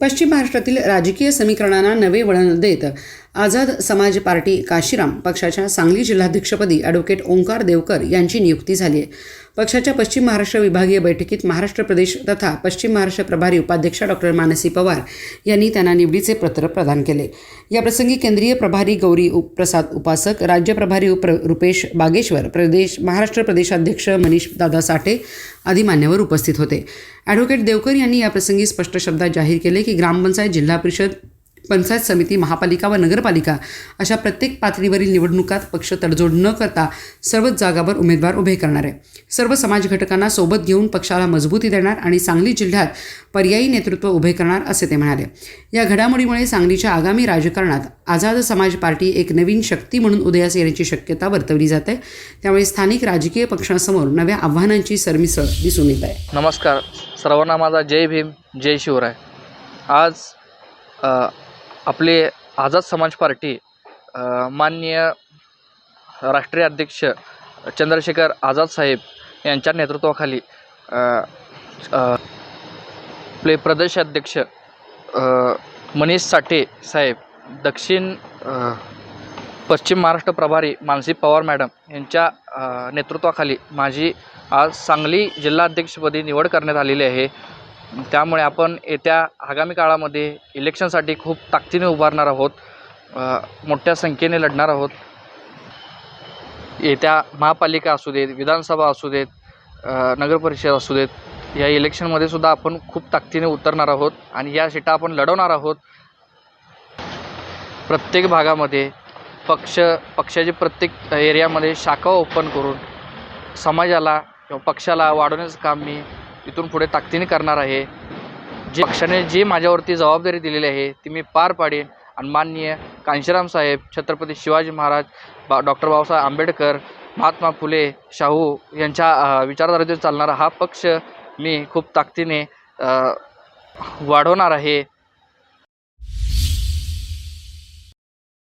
पश्चिम महाराष्ट्रातील राजकीय समीकरणांना नवे वळण देत आझाद समाज पार्टी काशीराम पक्षाच्या सांगली जिल्हाध्यक्षपदी ॲडव्होकेट ओंकार देवकर यांची नियुक्ती झाली आहे. पक्षाच्या पश्चिम महाराष्ट्र विभागीय बैठकीत महाराष्ट्र प्रदेश तथा पश्चिम महाराष्ट्र प्रभारी उपाध्यक्षा डॉक्टर मानसी पवार यांनी त्यांना निवडीचे पत्र प्रदान केले. याप्रसंगी केंद्रीय प्रभारी गौरी प्रसाद उपासक राज्य प्रभारी उप रुपेश बागेश्वर प्रदेश महाराष्ट्र प्रदेशाध्यक्ष मनीष दादा साठे आदी मान्यवर उपस्थित होते. ॲडव्होकेट देवकर यांनी याप्रसंगी स्पष्ट शब्दात जाहीर केले की ग्रामपंचायत जिल्हा परिषद पंचायत समिती महापालिका व नगरपालिका अशा प्रत्येक पातळीवरील निवडणुकात पक्ष तडजोड न करता सर्वच जागावर उमेदवार उभे करणार आहे. सर्व समाज घटकांना सोबत घेऊन पक्षाला मजबूती देणार आणि सांगली जिल्ह्यात पर्यायी नेतृत्व उभे करणार असे ते म्हणाले. या घडामोडीमुळे सांगलीच्या आगामी राजकारणात आझाद समाज पार्टी एक नवीन शक्ती म्हणून उदयास येण्याची शक्यता वर्तवली जाते. त्यामुळे स्थानिक राजकीय पक्षांसमोर नव्या आव्हानांची सरमिसळ दिसून येत आहे. नमस्कार. सर्वांना माझा जय भीम जय शिवराय. आज आपले आझाद समाज पार्टी माननीय राष्ट्रीय अध्यक्ष चंद्रशेखर आझाद साहेब यांच्या नेतृत्वाखाली आपले प्रदेशाध्यक्ष मनीष साठे साहेब दक्षिण पश्चिम महाराष्ट्र प्रभारी मानसी पवार मॅडम यांच्या नेतृत्वाखाली माझी आज सांगली जिल्हाध्यक्षपदी निवड करण्यात आलेली आहे. त्यामुळे आपण येत्या आगामी काळामध्ये इलेक्शनसाठी खूप ताकदीने उभारणार आहोत मोठ्या संख्येने लढणार आहोत. येत्या महापालिका असू देत विधानसभा असू देत नगरपरिषद असू देत या इलेक्शनमध्ये सुद्धा आपण खूप ताकदीने उतरणार आहोत आणि या सीटा आपण लढवणार आहोत. प्रत्येक भागामध्ये पक्ष पक्षाचे प्रत्येक एरियामध्ये शाखा ओपन करून समाजाला किंवा पक्षाला वाढवण्याचं काम मी इथून पुढे ताकदीने करणार आहे. जे पक्षाने जी माझ्यावरती जबाबदारी दिलेली आहे ती मी पार पाडेन. आणि माननीय कांशीराम साहेब छत्रपती शिवाजी महाराज बा डॉक्टर बाबासाहेब आंबेडकर महात्मा फुले शाहू यांच्या विचारधारेतून चालणारा हा पक्ष मी खूप ताकदीने वाढवणार आहे.